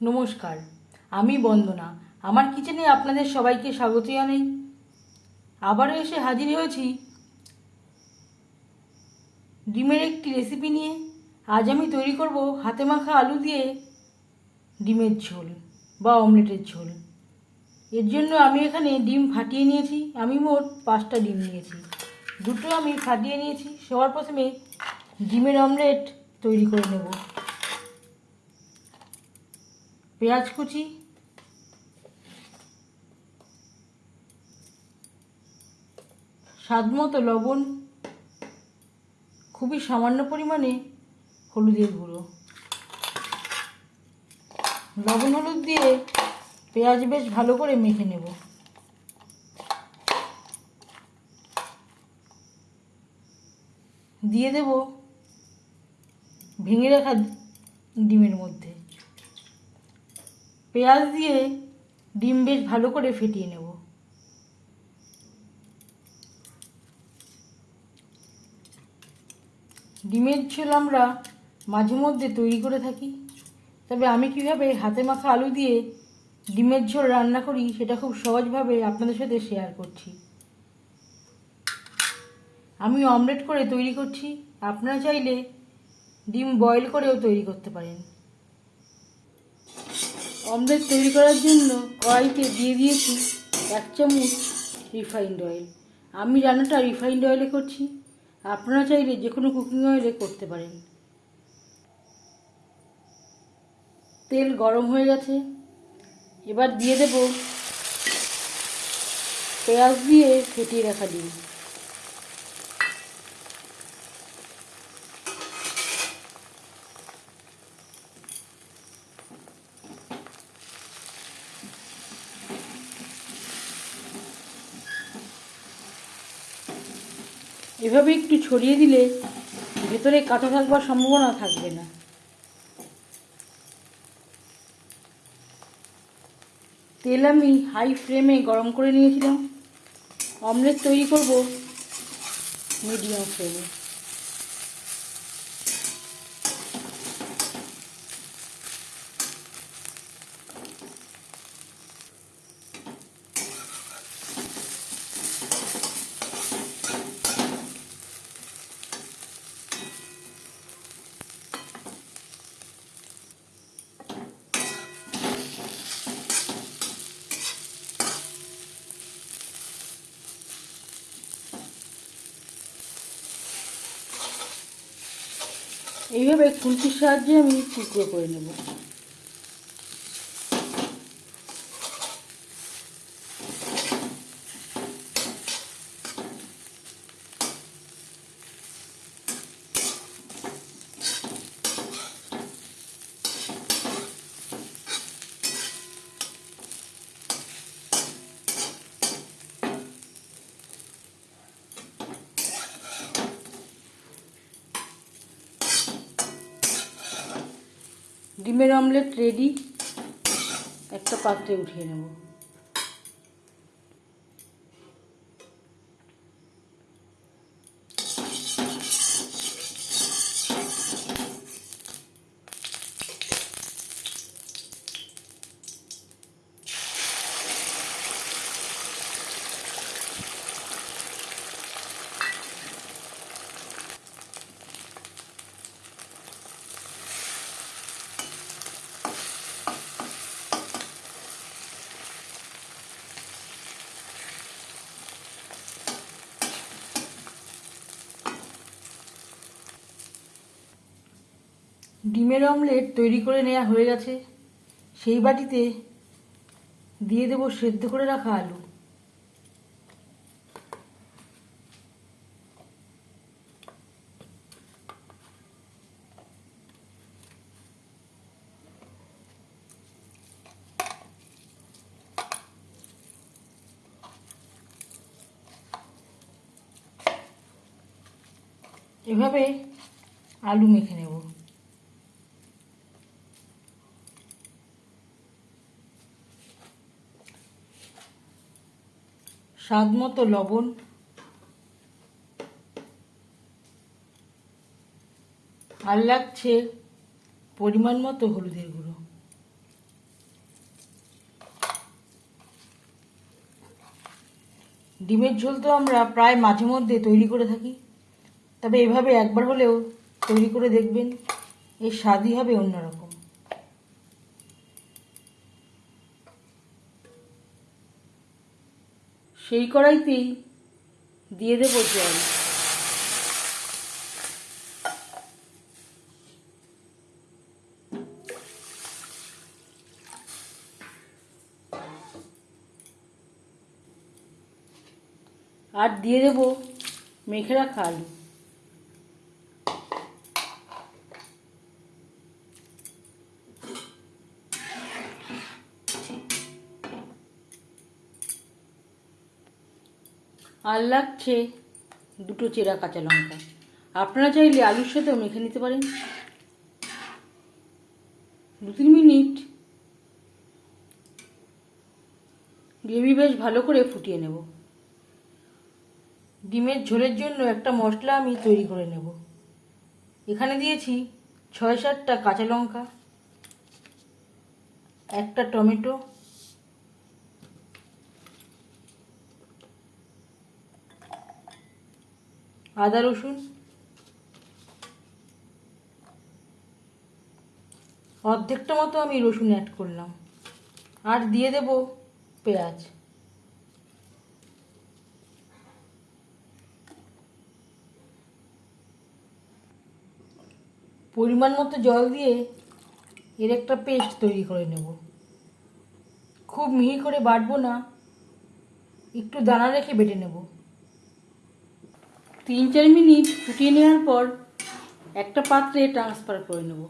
নমস্কার, আমি বন্দনা। আমার কিচেনে আপনাদের সবাইকে স্বাগত জানাই। আবারও এসে হাজির হয়েছি ডিমের একটি রেসিপি নিয়ে। আজ আমি তৈরি করব হাতে মাখা আলু দিয়ে ডিমের ঝোল বা অমলেটের ঝোল। এর জন্য আমি এখানে ডিম ফাটিয়ে নিয়েছি। আমি মোট পাঁচটা ডিম নিয়েছি। দুটো আমি ফাটিয়ে নিয়েছি। সবার প্রথমে ডিমের অমলেট তৈরি করে নেব। পেঁয়াজ কুচি, স্বাদ মতো লবণ, খুবই সামান্য পরিমাণে হলুদের গুঁড়ো। লবণ হলুদ দিয়ে পেঁয়াজ বেশ ভালো করে মেখে নেব। দিয়ে দেব ভেঙে রাখা ডিমের মধ্যে। পেঁয়াজ দিয়ে ডিম বেশ ভালো করে ফেটিয়ে নেব। ডিমের ঝোল আমরা মাঝে মধ্যে তৈরি করে থাকি, তবে আমি কীভাবে হাতে মাখা আলু দিয়ে ডিমের ঝোল রান্না করি সেটা খুব সহজভাবে আপনাদের সাথে শেয়ার করছি। আমি অমলেট করে তৈরি করছি, আপনারা চাইলে ডিম বয়েল করেও তৈরি করতে পারেন। অমলেট তৈরি করার জন্য কড়াইতে দিয়ে দিয়েছি এক চামচ রিফাইন্ড অয়েল আমি রান্নাটা রিফাইন্ড অয়েলে করছি। আপনারা চাইলে যে কোনো কুকিং অয়েলে করতে পারেন। তেল গরম হয়ে গেছে। এবার দিয়ে দেব পেঁয়াজ দিয়ে ফেটিয়ে রাখা ডিম। এভাবে একটু ছড়িয়ে দিলে ভেতরে কাঁটা থাকবার সম্ভাবনা থাকবে না। তেল আমি হাই ফ্লেমে গরম করে নিয়েছিলাম। অমলেট তৈরি করব মিডিয়াম ফ্লেমে এইভাবে খুন্তির সাহায্যে আমি টুকরো করে নেব। ডিমের অমলেট রেডি। একটা পাত্রে উঠিয়ে নেব। ডিমের অমলেট তৈরি করে নেওয়া হয়ে গেছে। সেই বাটিতে দিয়ে দেব সেদ্ধ করে রাখা আলু। এভাবে আলু মেখে নেব। স্বাদ মতো লবণ। আর লাগছে পরিমাণ মতো হলুদের গুঁড়ো। ডিমের ঝোল তো আমরা প্রায় মাঝে মধ্যে তৈরি করে থাকি, তবে এভাবে একবার হলেও তৈরি করে দেখবেন, এর স্বাদই হবে অন্যরকম। সেই কড়াইতেই দিয়ে দেব জল। আর দিয়ে দেব মেখে রাখা আলু আর লাগছে দুটো চেরা কাঁচা লঙ্কা। আপনারা চাইলে আলুর সাথেও মেখে নিতে পারেন। দু তিন মিনিট। গ্রেভি বেশ ভালো করে ফুটিয়ে নেব। ডিমের ঝোলের জন্য একটা মশলা আমি তৈরি করে নেব। এখানে দিয়েছি ছয় সাতটা কাঁচা লঙ্কা, একটা টমেটো আদা, রসুন, অর্ধেকটা মতো আমি রসুন অ্যাড করলাম। আর দিয়ে দেব পেঁয়াজ। পরিমাণ মতো জল দিয়ে এর একটা পেস্ট তৈরি করে নেব। খুব মিহি করে বাটবো না, একটু দানা রেখে বেটে নেব। তিন চার মিনিট ফুটিয়ে নেওয়ার পর একটা পাত্রে ট্রান্সফার করে নেব।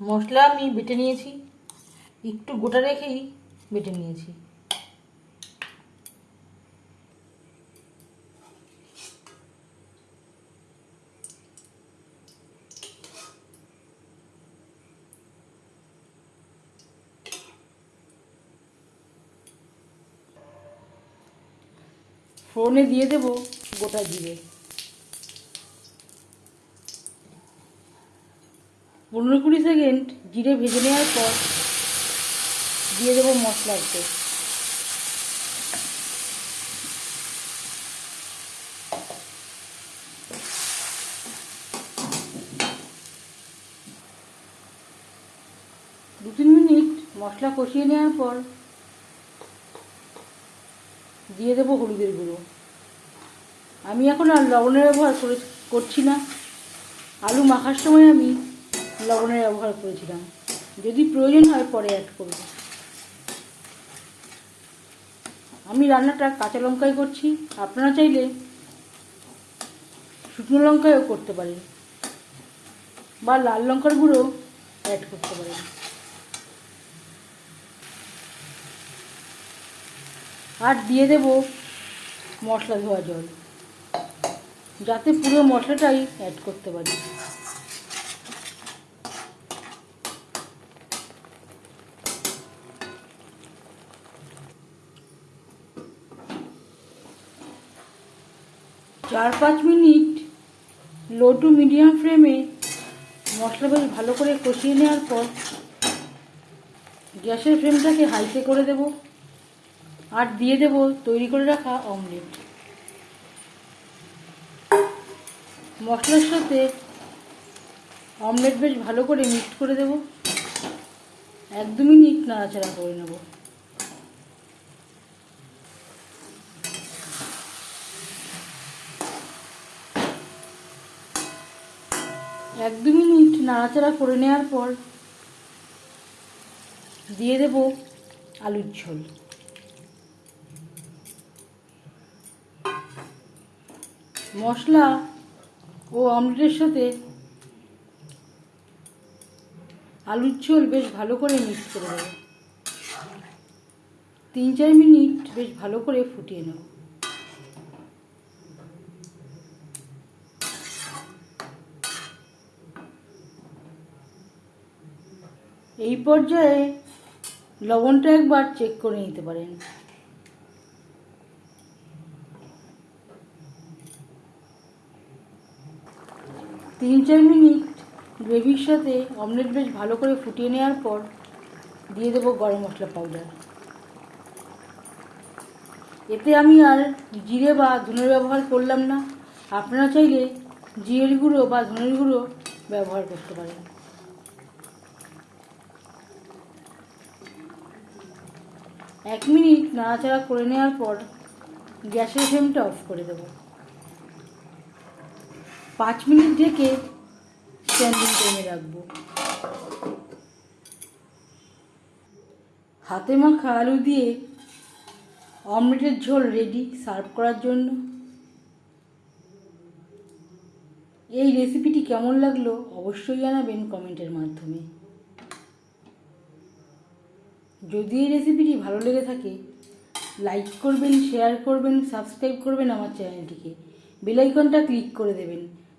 মশলা আমি বেটে নিয়েছি। একটু গোটা রেখেই বেটে নিয়েছি। ফোড়নে দিয়ে দেব গোটা জিরে। পনেরো কুড়ি সেকেন্ড জিরে ভেজে নেওয়ার পর দিয়ে দেবো পেস্ট। দু তিন মিনিট মশলা কষিয়ে নেওয়ার পর দিয়ে দেবো হলুদের গুঁড়ো। আমি এখন আর লবণের ব্যবহার করে করছি না। আলু মাখার সময় আমি লবণের ব্যবহার করেছিলাম। যদি প্রয়োজন হয় পরে অ্যাড করব। আমি রান্নাটা কাঁচা লঙ্কায় করছি। আপনারা চাইলে শুকনো লঙ্কায়ও করতে পারেন। বা লাল লঙ্কার গুঁড়ো অ্যাড করতে পারেন। আর দিয়ে দেব মশলা ধোয়া জল। যাতে পুরো মশলাটাই অ্যাড করতে পারি। চার পাঁচ মিনিট লো টু মিডিয়াম ফ্লেমে মশলা বেশ ভালো করে কষিয়ে নেওয়ার পর গ্যাসের ফ্লেমটাকে হাইতে করে দেব। আর দিয়ে দেব, তৈরি করে রাখা অমলেট মশলার সাথে অমলেট বেশ ভালো করে মিক্সড করে দেব। এক দু মিনিট নাড়াচাড়া করে নেব। এক দু মিনিট নাড়াচাড়া করে নেওয়ার পর দিয়ে দেব আলুর ঝোল। মশলা ও অমলেটের সাথে আলুর ঝোল বেশ ভালো করে মিক্স করে দেবো তিন চার মিনিট বেশ ভালো করে ফুটিয়ে নেব। এই পর্যায়ে লবণটা একবার চেক করে নিতে পারেন। তিন চার মিনিট গ্রেভির সাথে অমলেট বেশ ভালো করে ফুটিয়ে নেওয়ার পর দিয়ে দেবো গরম মশলা পাউডার। এতে আমি আর জিরে বা ধনের ব্যবহার করলাম না। আপনারা চাইলে জিরের গুঁড়ো বা ধনের গুঁড়ো ব্যবহার করতে পারেন। এক মিনিট নাড়াচাড়া করে নেওয়ার পর গ্যাসের ফ্লেমটা অফ করে দেব। পাঁচ মিনিট ঢেকে স্ট্যান্ডিং টাইমে রাখব। হাতে মাখা আলু দিয়ে অমলেটের ঝোল রেডি সার্ভ করার জন্য। এই রেসিপিটি কেমন লাগল অবশ্যই জানাবেন কমেন্টের মাধ্যমে। যদি এই রেসিপিটি ভালো লেগে থাকে লাইক করবেন শেয়ার করবেন সাবস্ক্রাইব করবেন আমার চ্যানেলটিকে বেলাইকনটা ক্লিক করে দেবেন।